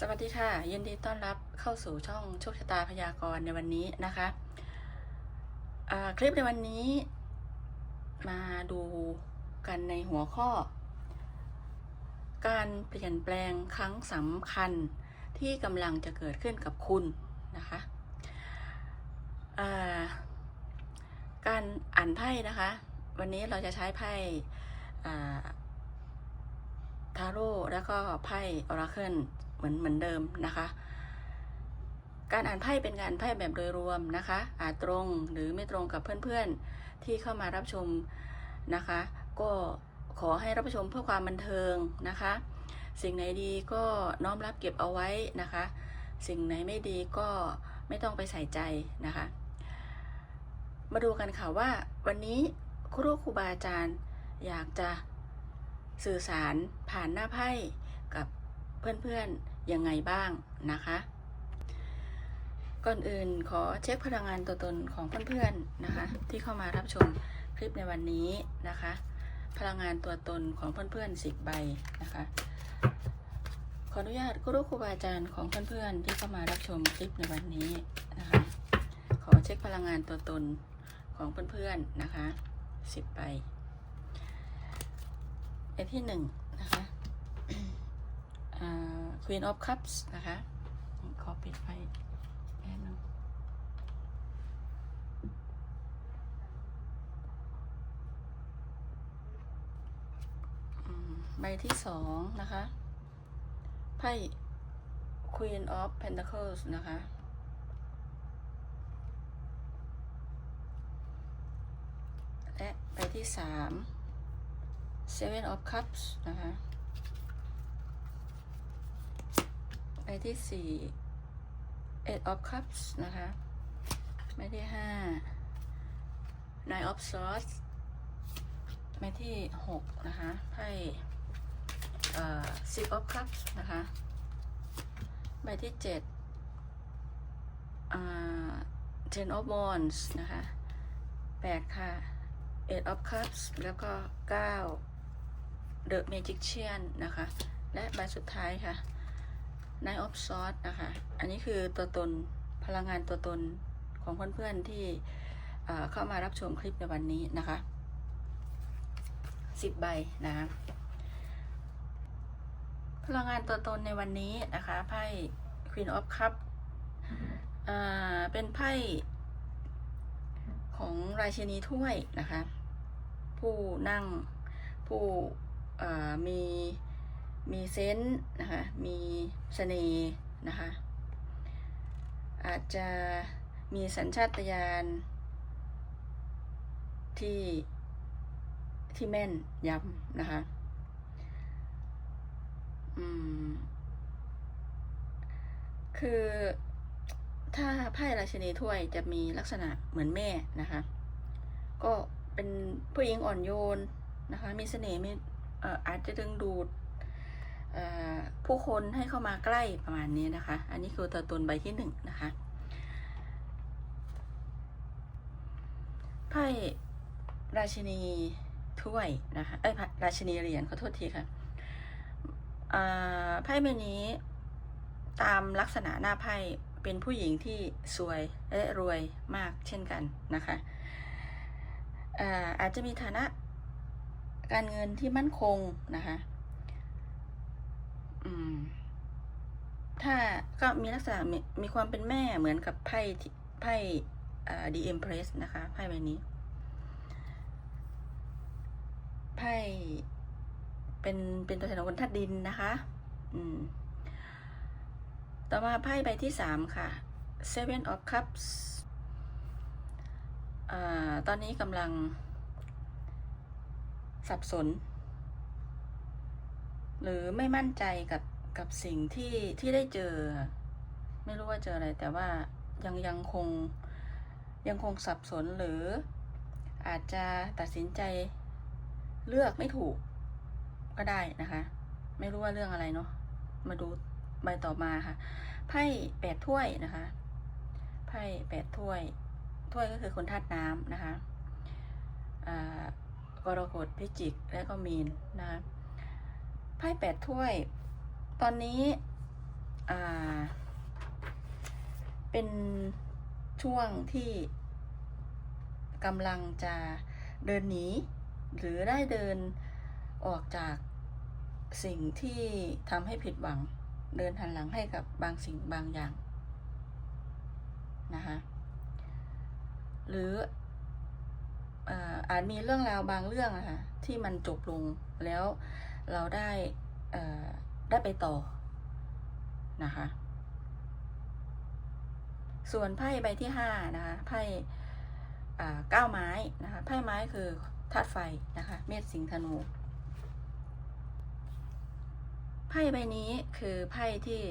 สวัสดีค่ะ ยินดีต้อนรับเข้าสู่ช่องโชคชะตาพยากรณ์ในวันนี้นะคะคลิปในวันนี้มาดูกันในหัวข้อ การเปลี่ยนแปลงครั้งสำคัญที่กำลังจะเกิดขึ้นกับคุณนะคะาการอ่านไพ่นะคะ วันนี้เราจะใช้ไพ่ทาโร่แล้วก็ไพ่ออราเคิล เหมือนเหมือนเดิมนะคะ การอ่านไพ่เป็นการไพ่แบบโดยรวมนะคะ อาจตรงหรือไม่ตรงกับเพื่อนๆที่เข้ามารับชมนะคะ ก็ขอให้รับชมเพื่อความบันเทิงนะคะ สิ่งไหนดีก็น้อมรับเก็บเอาไว้นะคะ สิ่งไหนไม่ดีก็ไม่ต้องไปใส่ใจนะคะ มาดูกันค่ะว่าวันนี้ครูครูบาอาจารย์อยากจะสื่อสารผ่านหน้าไพ่กับเพื่อนๆ ยังไงบ้างนะคะ ก่อนอื่นขอเช็คพลังงานตัวตนของเพื่อนๆนะคะ ที่เข้ามารับชมคลิปในวันนี้นะคะ พลังงานตัวตนของเพื่อนๆสิบใบนะคะขออนุญาตครูครูบาอาจารย์ของเพื่อนๆที่เข้ามารับชมคลิปในวันนี้นะคะ ขอเช็คพลังงานตัวตนของเพื่อนๆนะคะสิบใบไอที่หนึ่งนะคะอ่า Queen of Cups นะคะ ขอปิดไฟแป๊บนึงใบที่สองนะคะ ไพ่ Queen of Pentacles นะคะ และใบที่สาม Seven of Cups นะคะ ใบที่สี่ Eight of Cups นะคะใบที่ห้า Nine of Swords ใบที่หกนะคะไพ่ Six of Cups นะคะใบที่เจ็ด Ten of Wands นะคะแปดค่ะ Eight of Cups แล้วก็เก้า The Magician นะคะ และใบสุดท้ายค่ะ Nine of Swords นะคะ อันนี้คือตัวตนพลังงานตัวตนของเพื่อนๆที่เข้ามารับชมคลิปในวันนี้นะคะสิบใบนะพลังงานตัวตนในวันนี้นะคะไพ่ Queen of Cup อ่าเป็นไพ่ของราชินีถ้วยนะคะ ผู้นั่งผู้มี มีเซนส์นะคะ มีเสน่ห์นะคะ อาจจะมีสัญชาตญาณที่ที่แม่นยำนะคะ อืม คือถ้าไพ่ราชินีถ้วยจะมีลักษณะเหมือนแม่นะคะ ก็เป็นผู้หญิงอ่อนโยนนะคะ มีเสน่ห์มีเอ่ออาจจะดึงดูด ผู้คนให้เข้ามาใกล้ประมาณนี้นะคะ อันนี้คือตัวตนใบที่หนึ่งนะคะ ไพ่ราชินีถ้วยนะคะ เอ้ยราชินีเหรียญขอโทษทีค่ะไพ่ใบนี้ตามลักษณะหน้าไพ่เป็นผู้หญิงที่สวยและรวยมากเช่นกันนะคะอาอาจจะมีฐานะการเงินที่มั่นคงนะคะ อืม ถ้าก็มีลักษณะมีมีความเป็นแม่เหมือนกับไพ่ไพ่อ่า The Empress นะคะไพ่ใบนี้ไพ่เป็นเป็นตัวแทนของคนธาตุดินนะคะ อืม ต่อมาไพ่ใบที่สามค่ะ Seven of Cups อ่าตอนนี้กำลังสับสน หรือไม่มั่นใจกับกับสิ่งที่ที่ได้เจอ ไม่รู้ว่าเจออะไร แต่ว่ายังยังคงยังคงสับสนหรือ อาจจะตัดสินใจเลือกไม่ถูกก็ได้นะคะ ไม่รู้ว่าเรื่องอะไรเนาะมาดูใบต่อมาค่ะไพ่แปดถ้วยนะคะไพ่แปดถ้วยถ้วยก็คือคนธาตุน้ำนะคะอ่ากรกฎพิจิกและก็มีนนะคะ พ่แปดถ้วย ตอนนี้ อ่า เป็นช่วงที่กำลังจะเดินหนี หรือได้เดินออกจากสิ่งที่ทำให้ผิดหวัง เดินหันหลังให้กับบางสิ่งบางอย่าง นะคะหรืออาอาจมีเรื่องราวบางเรื่องอะค่ะที่มันจบลงแล้ว เราได้ได้ไปต่อนะคะ ส่วนไพ่ใบที่ห้านะคะไพ่เก้าไม้นะคะไพ่ไม้คือธาตุไฟนะคะเมษสิงธนูไพ่ใบนี้คือไพ่ที่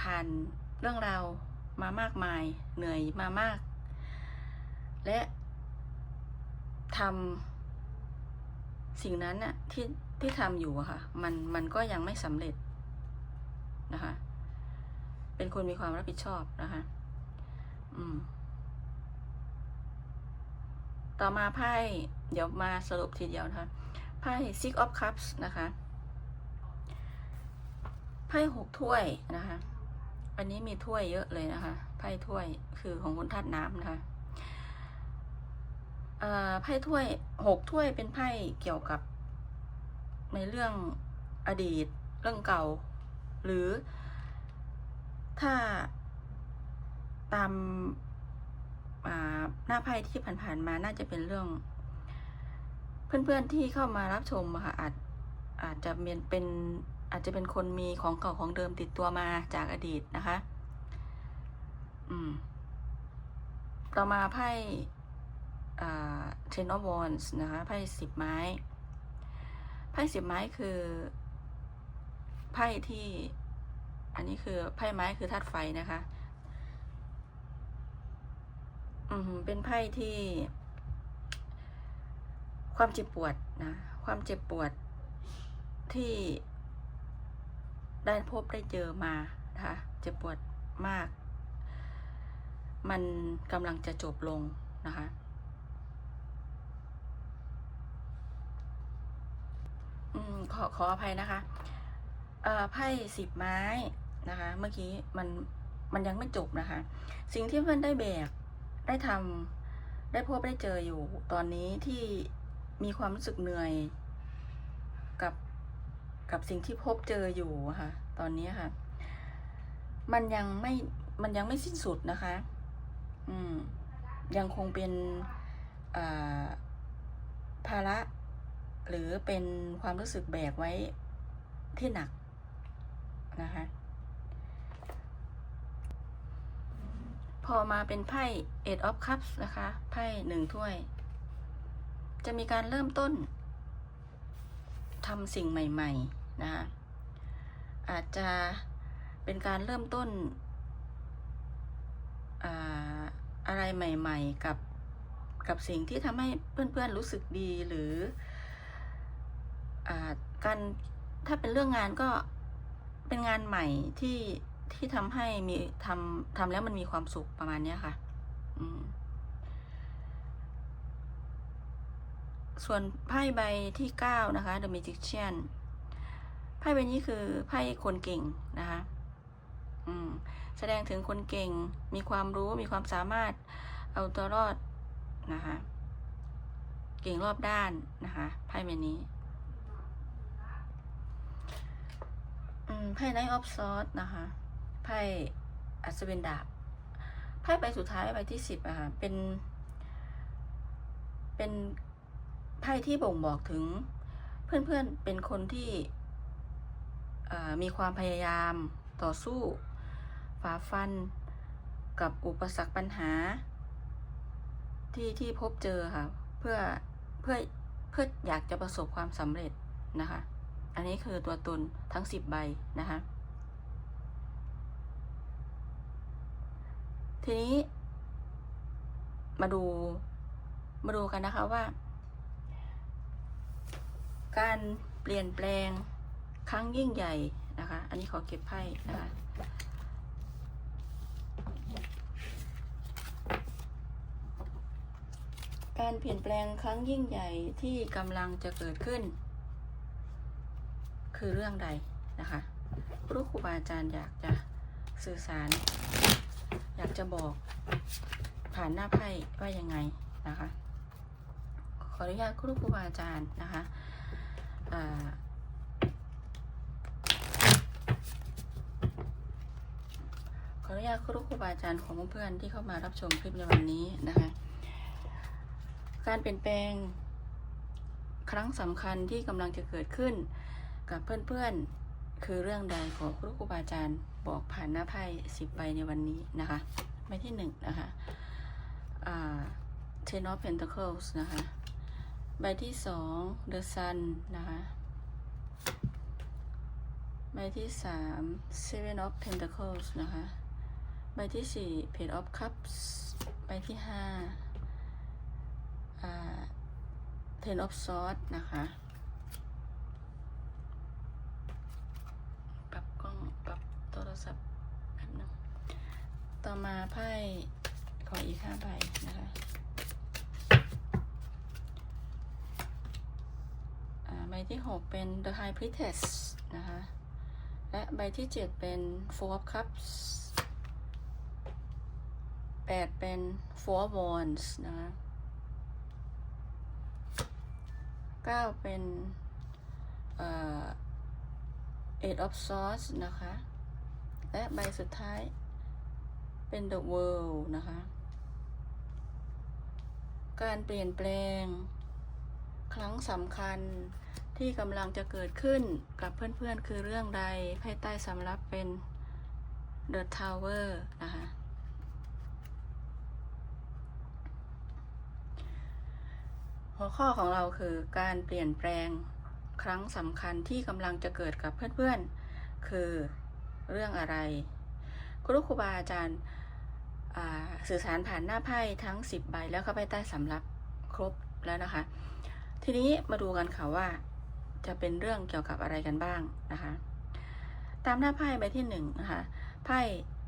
ผ่านเรื่องราวมามากมายเหนื่อยมามาก และทำ สิ่งนั้นน่ะที่ที่ทำอยู่อะค่ะ มันมันก็ยังไม่สำเร็จนะคะ เป็นคนมีความรับผิดชอบนะคะ อืม ต่อมาไพ่เดี๋ยวมาสรุปทีเดียวนะคะไพ่ Six of Cups นะคะไพ่หกถ้วยนะคะ อันนี้มีถ้วยเยอะเลยนะคะ ไพ่ถ้วยคือของคนธาตุน้ำนะคะเอ่อ ไพ่ถ้วยหกถ้วยเป็นไพ่เกี่ยวกับ ในเรื่องอดีต เรื่องเก่า หรือถ้าตามหน้าไพ่ที่ผ่านๆมาน่าจะเป็นเรื่อง เพื่อนๆที่เข้ามารับชมค่ะอาจอาจจะเป็นเป็นอาจจะเป็นคนมีของเก่าของเดิมติดตัวมาจากอดีตนะคะ อืม ต่อมาไพ่ เทนอ of Wands นะคะไพ่สิบไม้ไพ่สิบไม้คือไพ่ที่อันนี้คือไพ่ไม้คือธาตุไฟนะคะอืมเป็นไพ่ที่ ความเจ็บปวดนะความเจ็บปวดที่ได้พบได้เจอมานะคะเจ็บปวดมาก มันกำลังจะจบลงนะคะ อืมขอขออภัยนะคะ เอ่อไพ่สิบไม้นะคะ เมื่อกี้มันมันยังไม่จบนะคะ สิ่งที่เพื่อนได้แบกได้ทำได้พบได้เจออยู่ตอนนี้ที่มีความรู้สึกเหนื่อยกับกับสิ่งที่พบเจออยู่ค่ะ ตอนนี้ค่ะ มันยังไม่มันยังไม่สิ้นสุดนะคะ อืม ยังคงเป็นภาระ หรือเป็นความรู้สึกแบกไว้ที่หนักนะคะพอมาเป็นไพ่ Eight of Cups นะคะ ไพ่หนึ่งถ้วย จะมีการเริ่มต้นทำสิ่งใหม่ๆนะคะอาจจะเป็นการเริ่มต้นอะไรใหม่ ๆ กับกับสิ่งที่ทำให้เพื่อนๆรู้สึกดีหรือ การถ้าเป็นเรื่องงานก็เป็นงานใหม่ที่ที่ทำให้มีทำทำแล้วมันมีความสุขประมาณนี้ค่ะส่วนไพ่ใบที่เก้านะคะ The Magician ไพ่ใบนี้คือไพ่คนเก่งนะคะแสดงถึงคนเก่ง มีความรู้ มีความสามารถ เอาตัวรอดนะคะ เก่งรอบด้านนะคะ ไพ่ใบนี้ อืม ไพ่ไนท์ออฟซอสนะคะไพ่อัศวินดาบไพ่ใบสุดท้ายใบที่สิบอะค่ะเป็น เป็นไพ่ที่บ่งบอกถึงเพื่อนๆเป็นคนที่มีความพยายามต่อสู้ฝ่าฟันกับอุปสรรคปัญหา ที่ที่พบเจอค่ะ เพื่อเพื่อเพื่ออยากจะประสบความสำเร็จนะคะ อันนี้คือตัวตนทั้งสิบใบนะคะ ทีนี้มาดูมาดูกันนะคะว่า การเปลี่ยนแปลงครั้งยิ่งใหญ่นะคะ อันนี้ขอเก็บไพ่นะคะการเปลี่ยนแปลงครั้งยิ่งใหญ่ที่กำลังจะเกิดขึ้น คือเรื่องใดนะคะลูครูบาอาจารย์อยากจะสื่อสาร อยากจะบอกผ่านหน้าไพ่ว่ายังไงนะคะ ขออนุญาตครูครูบาอาจารย์นะคะอขออนุญาตครูครูบาอาจารย์ของเพื่อนๆที่เข้ามารับชมคลิปในวันนี้นะคะ การเปลี่ยนแปลงครั้งสำคัญที่กำลังจะเกิดขึ้น กับเพื่อนๆ คือเรื่องใดขอครูครูบาอาจารย์บอกผ่านหน้าไพ่สิบใบในวันนี้นะคะใบที่หนึ่งนะคะอ่า Ten of Pentacles นะคะ ใบที่สอง The Sun นะคะ ใบที่สาม Seven of Pentacles นะคะ ใบที่สี่ Page of Cups ใบที่ห้าอ่า Ten of Swords นะคะ ปรับกล้องปรับโทรศัพท์แป๊บนึงต่อ มาไพ่ขออีกห้าใบนะคะใบที่ 6 เป็น The High Priestess นะคะ และใบที่ 7 เป็น Four of Cups 8 เป็น Four of Wands นะคะ9เป็น Eight of Swords นะคะ และใบสุดท้าย เป็น The World นะคะ การเปลี่ยนแปลง ครั้งสำคัญที่กำลังจะเกิดขึ้นกับเพื่อนๆ คือเรื่องใดไพ่ใต้สำรับเป็น The Tower นะคะ หัวข้อของเราคือการเปลี่ยนแปลงครั้งสำคัญที่กำลังจะเกิดกับเพื่อนๆ คือเรื่องอะไรครูครูบาอาจารย์ สื่อสารผ่านหน้าไพ่ทั้ง 10 ใบแล้วก็ไพ่ใต้สำรับครบแล้วนะคะ ทีนี้มาดูกันค่ะว่า จะเป็นเรื่องเกี่ยวกับอะไรกันบ้างนะคะ ตามหน้าไพ่ใบที่หนึ่งนะคะไพ่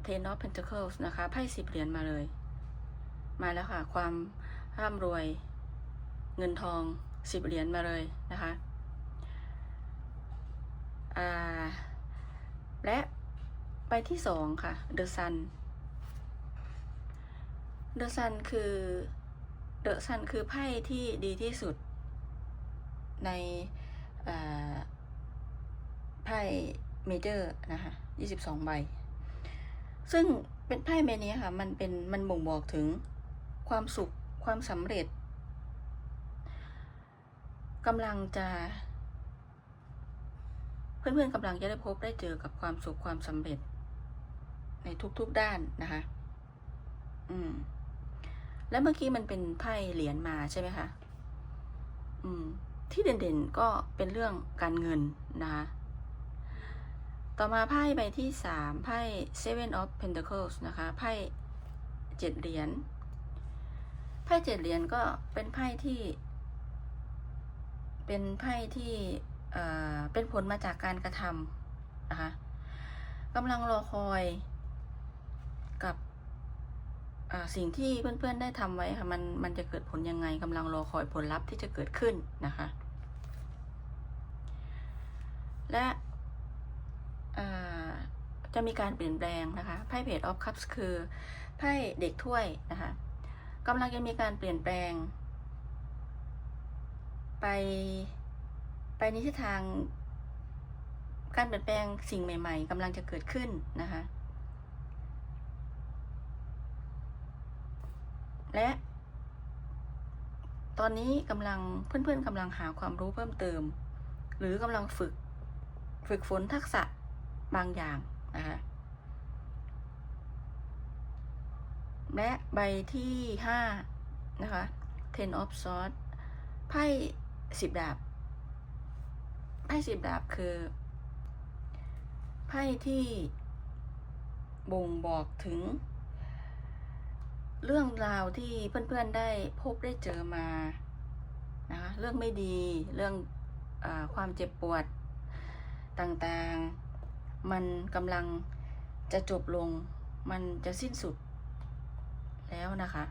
Ten of Pentacles นะคะไพ่สิบเหรียญมาเลย มาแล้วค่ะ ความร่ำรวย เงินทองสิบเหรียญมาเลยนะคะและใบที่สองค่ะ The Sun The Sun คือ The Sun คือไพ่ที่ดีที่สุด ในไพ่เมเจอร์นะคะ22ใบ ซึ่งเป็นไพ่เมนี้ค่ะ มันเป็นมันบ่งบอกถึงความสุขความสำเร็จกำลังจะ เพื่อนๆกำลังจะได้พบได้เจอกับความสุขความสำเร็จ ในทุกๆด้านนะคะ อืม แล้วเมื่อกี้มันเป็นไพ่เหรียญมาใช่ไหมคะอืมที่เด่นๆก็เป็นเรื่องการเงินนะคะต่อมาไพ่ใบที่สามไพ่ Seven of Pentacles นะคะไพ่เจ็ดเหรียญไพ่เจ็ดเหรียญก็เป็นไพ่ที่ เป็นไพ่ที่เอ่อเป็นผลมาจากการกระทำนะคะกำลังรอคอยกับ สิ่งที่เพื่อนๆได้ทำไว้ค่ะมันมันจะเกิดผลยังไงกำลังรอคอยผลลัพธ์ที่จะเกิดขึ้นนะคะ และจะมีการเปลี่ยนแปลงนะคะไพ่เพจออฟคัพส์คือไพ่เด็กถ้วยนะคะกำลังจะมีการเปลี่ยนแปลง ไปไปในทิศทาง การเปลี่ยนแปลงสิ่งใหม่ ๆกำลังจะเกิดขึ้นนะคะ และ ตอนนี้กำลังเพื่อนๆกำลังหาความรู้เพิ่มเติม หรือกำลังฝึกฝึกฝนทักษะบางอย่างนะคะและใบที่ห้านะคะ Ten of Swords ไพ่สิบดาบ ไพ่สิบดาบคือ ไพ่ที่บ่งบอกถึง เรื่องราวที่เพื่อนๆได้พบได้เจอมานะคะเรื่องไม่ดีเรื่องอความเจ็บปวดต่างๆ มันกำลังจะจบลง มันจะสิ้นสุดแล้วนะคะ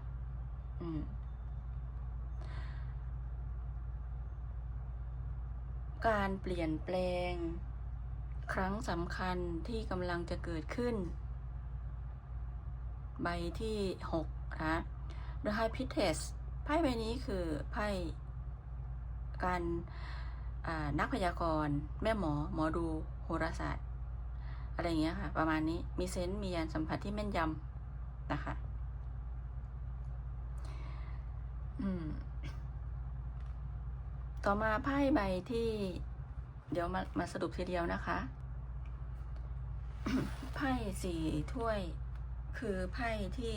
อืมการเปลี่ยนแปลง ครั้งสำคัญที่กำลังจะเกิดขึ้น ใบที่6 นะ The High Priestess ไพ่ใบนี้คือไพ่การนักพยากรณ์แม่หมอหมอดูโหราศาสตร์ อะไรอย่างเงี้ยค่ะ ประมาณนี้มีเซนต์มียานสัมผัสที่แม่นยำนะคะต่อมาไพ่ใบที่เดี๋ยวมามาสรุปทีเดียวนะคะไพ่สี่ถ้วย คือไพ่ที่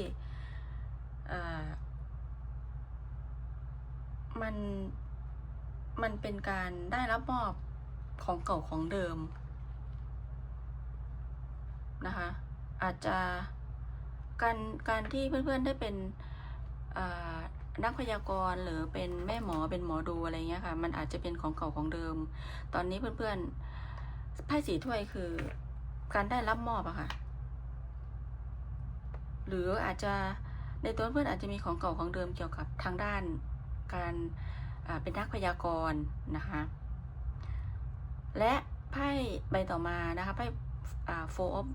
มัน มันเป็นการได้รับมอบของเก่าของเดิมนะคะ อาจจะการการที่เพื่อนๆได้เป็นนักพยากรณ์หรือเป็นแม่หมอเป็นหมอดูอะไรเงี้ยค่ะ มันอาจจะเป็นของเก่าของเดิม ตอนนี้เพื่อนๆไพ่สีถ้วยคือการได้รับมอบอะค่ะ หรืออาจจะ ในตัวเพื่อนอาจจะมีของเก่าของเดิมเกี่ยวกับทางด้านการเป็นนักพยากรณ์นะคะ และไพ่ใบต่อมานะคะไพ่ four of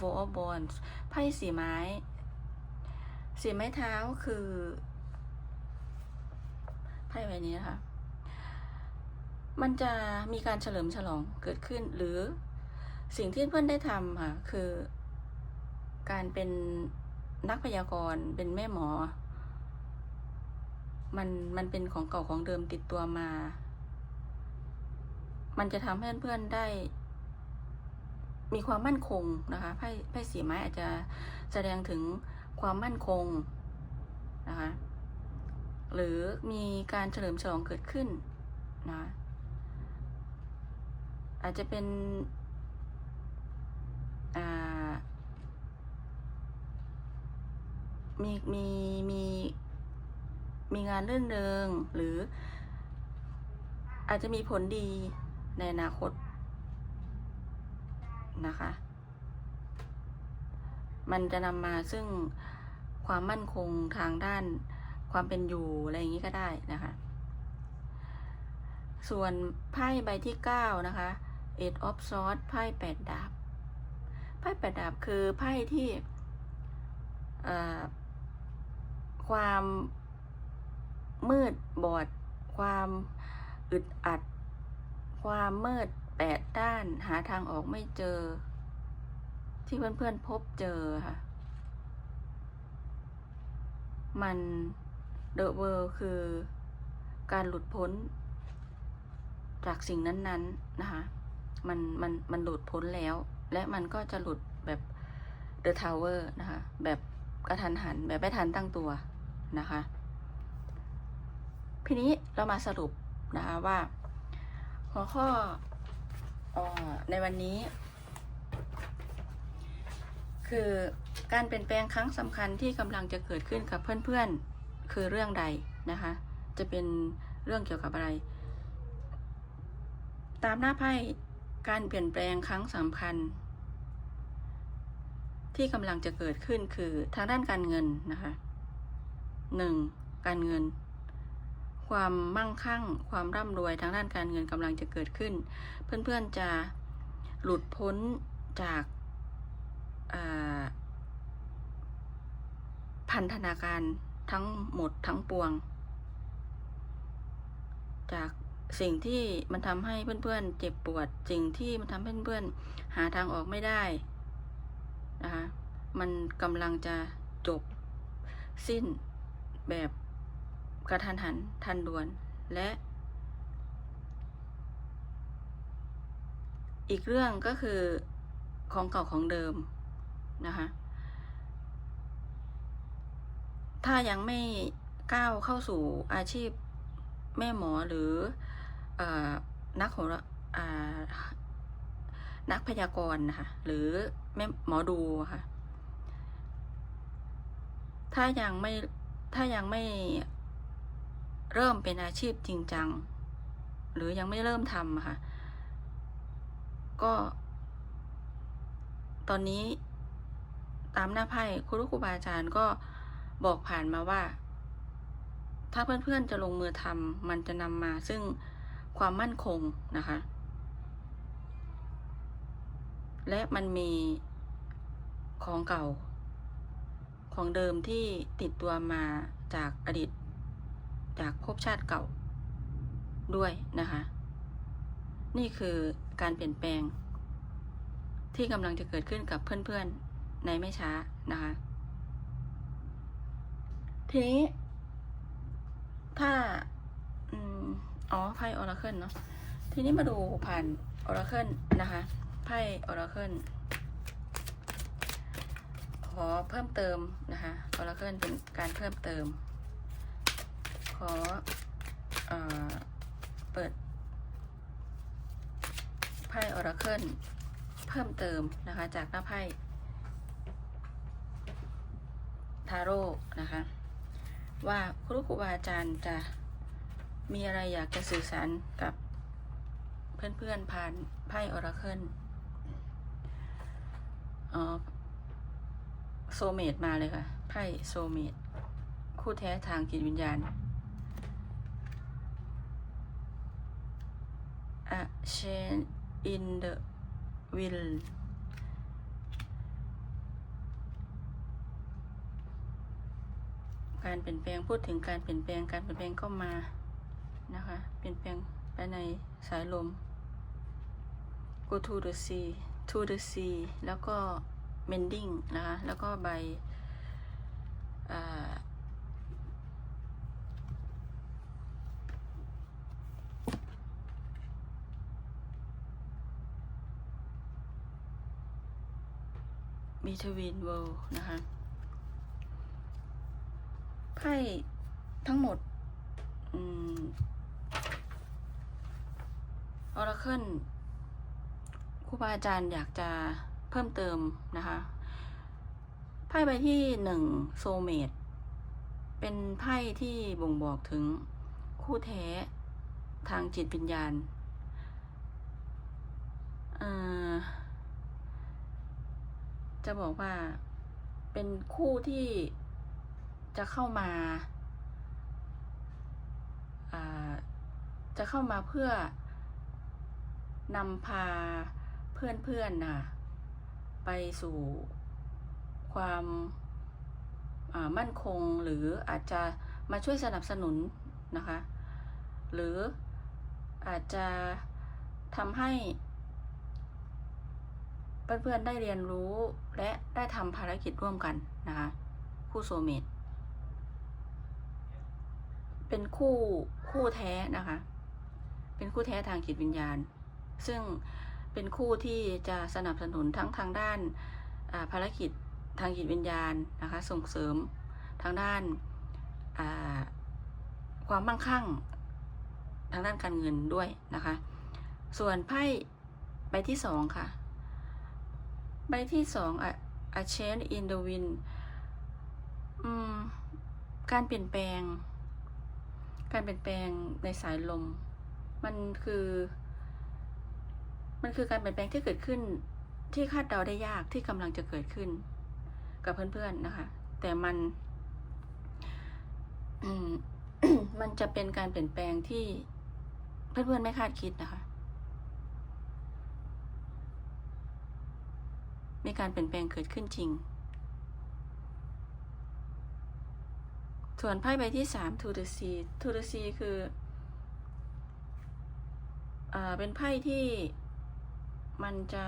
four of wands ไพ่สีไม้ สีไม้เท้าคือไพ่ใบนี้นะคะ มันจะมีการเฉลิมฉลองเกิดขึ้นหรือสิ่งที่เพื่อนได้ทำค่ะ คือการเป็น นักพยากรณ์เป็นแม่หมอ มันมันเป็นของเก่าของเดิมติดตัวมา มันจะทำให้เพื่อนได้ มีความมั่นคงนะคะไพ่ไพ่สีไม้อาจจะแสดงถึงความมั่นคงนะคะหรือมีการเฉลิมฉลองเกิดขึ้นนะอาจจะเป็นอ่า มีมีมีมีงานเรื่อนเริงหรือ อาจจะมีผลดีในอนาคตนะคะ มันจะนำมาซึ่งความมั่นคงทางด้านความเป็นอยู่อะไรอย่างนี้ก็ได้นะคะ ส่วนไพ่ใบที่เก้านะคะ Eight of Swords ไพ่แปดดาบ ไพ่แปดดาบคือไพ่ที่ ความมืดบอด ความอึดอัด ความมืดแปดด้าน หาทางออกไม่เจอ ที่เพื่อนๆพบเจอค่ะ มันเดอะเวิร์คือการหลุดพ้น จากสิ่งนั้นๆนนะคะ มันมันมันหลุดพ้นแล้ว และมันก็จะหลุดแบบเดอะทาวเวอร์นะคะ แบบกระทันหันแบบไม่ทันตั้งตัว นะคะทีนี้เรามาสรุปนะคะว่า หัวข้ออในวันนี้ คือการเปลี่ยนแปลงครั้งสำคัญที่กำลังจะเกิดขึ้นกับเพื่อนๆคือเรื่องใดนะคะ จะเป็นเรื่องเกี่ยวกับอะไร ตามหน้าไพ่การเปลี่ยนแปลงครั้งสำคัญ ที่กำลังจะเกิดขึ้นคือทางด้านการเงินนะคะ หนึ่งการเงิน ความมั่งคั่ง ความร่ำรวยทางด้านการเงินกำลังจะเกิดขึ้น เพื่อนๆจะหลุดพ้นจากพันธนาการทั้งหมดทั้งปวง จากสิ่งที่มันทำให้เพื่อนๆ เจ็บปวด สิ่งที่มันทำให้เพื่อนๆ หาทางออกไม่ได้นะคะมันกำลังจะจบสิ้น แบบกระทันหันทันด่วน และ อีกเรื่องก็คือของเก่าของเดิมนะคะถ้ายังไม่ก้าวเข้าสู่อาชีพแม่หมอหรืออนักโหรานักพยากรณ์นะคะหรือแม่หมอดูค่ะ ถ้ายังไม่ ถ้ายังไม่เริ่มเป็นอาชีพจริงจัง หรือยังไม่เริ่มทำค่ะ ก็ ตอนนี้ตามหน้าไพ่ครูครูบาอาจารย์ก็บอกผ่านมาว่า ถ้าเพื่อนๆจะลงมือทำมันจะนำมาซึ่งความมั่นคงนะคะ และมันมีของเก่า ของเดิมที่ติดตัวมาจากอดีต จากภพชาติเก่า ด้วยนะคะ นี่คือการเปลี่ยนแปลง ที่กำลังจะเกิดขึ้นกับเพื่อนๆ ในไม่ช้านะคะ ทีนี้ ถ้าอ๋อไพ่ออราเคิลเนาะทีนี้มาดูผ่านออราเคิลนะคะไพ่ออราเคิล อเพิ่มเติมนะคะออราเคิลเป็นการเพิ่มเติม ขอเอเปิดไพ่ออราเคิลเพิ่มเติมนะคะ จากหน้าไพ่ทาโร่นะคะ ว่าครูครูบาอาจารย์จะมีอะไรอยากจะสื่อสารกับเพื่อนๆผ่านไพ่ออราเคิลอ๋อ โซเมตมาเลยค่ะ ไพ่โซเมตคู่แท้ทางจิตวิญญาณ A change in the will การเปลี่ยนแปลงพูดถึงการเปลี่ยนแปลงการเปลี่ยนแปลงเข้ามานะคะ เปลี่ยนแปลงไปในสายลม go to the sea to the sea แล้วก็ mending นะคะ แล้วก็ใบอ่า between world นะคะ ไพ่ทั้งหมดออราเคิลครูบาอาจารย์อยากจะ เพิ่มเติมนะคะไพ่ใบที่หนึ่งโซเมตเป็นไพ่ที่บ่งบอกถึงคู่แท้ทางจิตวิญญาณจะบอกว่าเป็นคู่ที่จะเข้ามาาจะเข้ามาเพื่อนำพาเพื่อนๆน่ะ ไปสู่ความมั่นคงหรืออาจจะมาช่วยสนับสนุนนะคะ หรืออาจจะทำให้เพื่อนๆได้เรียนรู้และได้ทำภารกิจร่วมกันนะคะคู่โซเมตเป็นคู่คู่แท้นะคะ เป็นคู่แท้ทางจิตวิญญาณ ซึ่ง เป็นคู่ที่จะสนับสนุนทั้งทางด้านาภารกิจทางจิตวิญญาณนะคะส่งเสริมทางด้านาความมั่งคั่งทางด้านการเงินด้วยนะคะ ส่วนไพ่ใบที่สองค่ะ ใบที่สองอะ a change in the wind การเปลี่ยนแปลง การเปลี่ยนแปลงในสายลม มันคือ มันคือการเปลี่ยนแปลงที่เกิดขึ้น ที่คาดเดาได้ยากที่กำลังจะเกิดขึ้น กับเพื่อนๆนะคะ แต่มันมันจะเป็นการเปลี่ยนแปลงที่เพื่อนๆไม่คาดคิดนะคะ มีการเปลี่ยนแปลงเกิดขึ้นจริง ส่วนไพ่ใบที่สาม to the sea to the sea คือ อ่า เป็นไพ่ที่ มันจะ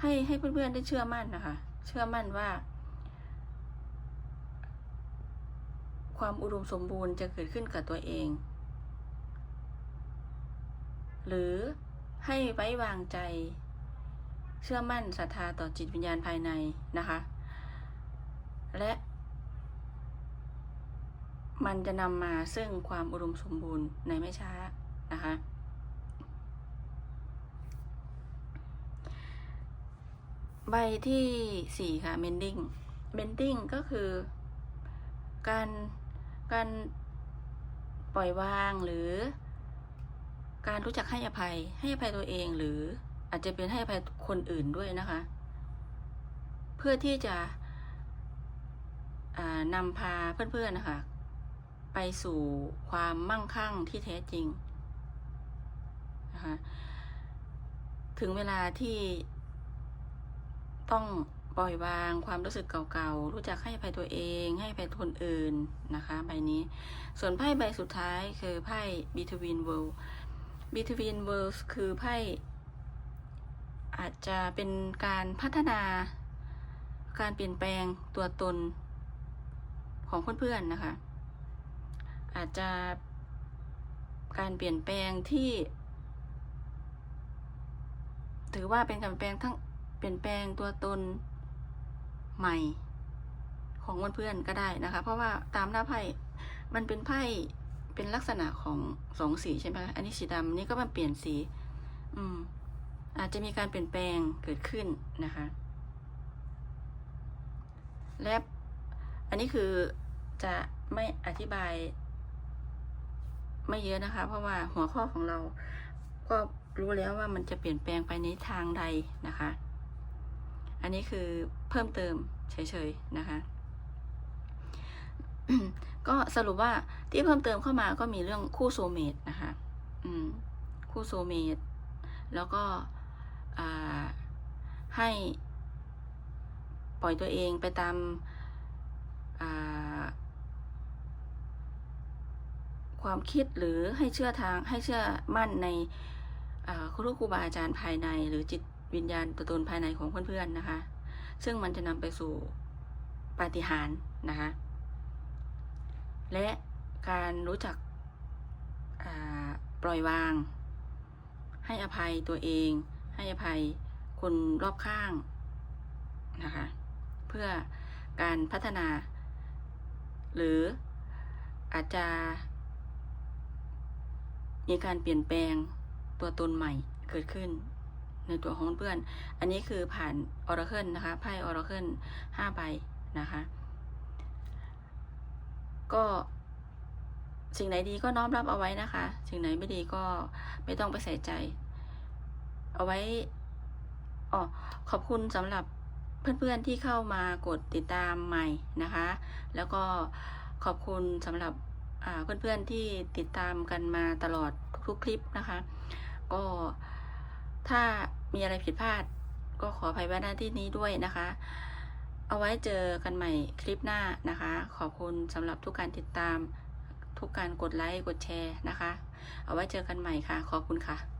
ให้ให้เพื่อนๆได้เชื่อมั่นนะคะ เชื่อมั่นว่า ความอุดมสมบูรณ์จะเกิดขึ้นกับตัวเอง หรือให้ไว้วางใจ เชื่อมั่นศรัทธาต่อจิตวิญญาณภายในนะคะ และ มันจะนำมาซึ่งความอุดมสมบูรณ์ในไม่ช้านะคะ ใบที่สี่ค่ะ mending mending ก็คือ การการปล่อยวางหรือ การรู้จักให้อภัย ให้อภัยตัวเองหรืออาจจะเป็นให้อภัยคนอื่นด้วยนะคะ เพื่อที่จะนำพาเพื่อนๆนะคะ ไปสู่ความมั่งคั่งที่แท้จริงนะคะถึงเวลาที่ ต้องปล่อยวางความรู้สึกเก่าๆ รู้จักให้ภัยตัวเอง ให้ภัยคนอื่นนะคะ ใบนี้ ส่วนไพ่ใบสุดท้ายคือไพ่ Between World Between Worlds คือไพ่ อาจจะเป็นการพัฒนา การเปลี่ยนแปลงตัวตนของเพื่อนๆนะคะ อาจจะการเปลี่ยนแปลงที่ ถือว่าเป็นการเปลี่ยนแปลงทั้ง เปลี่ยนแปลงตัวตนใหม่ของเพื่อนก็ได้นะคะ เพราะว่าตามหน้าไพ่มันเป็นไพ่เป็นลักษณะของสองสีใช่ไหมอันนี้สีดำนี่ก็มาเปลี่ยนสี อืม อาจจะมีการเปลี่ยนแปลงเกิดขึ้นนะคะ และอันนี้คือจะไม่อธิบาย ไม่เยอะนะคะ เพราะว่าหัวข้อของเราก็รู้แล้วว่ามันจะเปลี่ยนแปลงไปในทางใดนะคะ อันนี้คือเพิ่มเติมเฉยๆนะคะ ก็สรุปว่าที่เพิ่มเติมเข้ามาก็มีเรื่องคู่โซเมตนะคะคู่โซเมตแล้วก็ให้ปล่อยตัวเองไปตามความคิดหรือให้เชื่อทางให้เชื่อมั่นในครูครูบาอาจารย์ภายในหรือจิต วิญญาณตัวตนภายในของเพื่อนๆนะคะ ซึ่งมันจะนำไปสู่ปาฏิหาริย์นะคะ และการรู้จักปล่อยวาง ให้อภัยตัวเอง ให้อภัยคนรอบข้างนะคะ เพื่อการพัฒนา หรืออาจจะ มีการเปลี่ยนแปลงตัวตนใหม่เกิดขึ้น ในตัวของเพื่อน อันนี้คือผ่านออร์เคิลนะคะ ไพ่ออร์เคิลห้าใบนะคะ ก็สิ่งไหนดีก็น้อมรับเอาไว้นะคะ สิ่งไหนไม่ดีก็ไม่ต้องไปใส่ใจ เอาไว้อ๋อขอบคุณสำหรับเพื่อนๆที่เข้ามากดติดตามใหม่นะคะ แล้วก็ขอบคุณสำหรับอ่าเพื่อนๆที่ติดตามกันมาตลอดทุกคลิปนะคะ ก็ถ้า มีอะไรผิดพลาด ก็ขออภัยไว้หน้าที่นี้ด้วยนะคะ เอาไว้เจอกันใหม่คลิปหน้านะคะ ขอบคุณสำหรับทุกการติดตาม ทุกการกดไลค์กดแชร์นะคะ เอาไว้เจอกันใหม่ค่ะ ขอบคุณค่ะ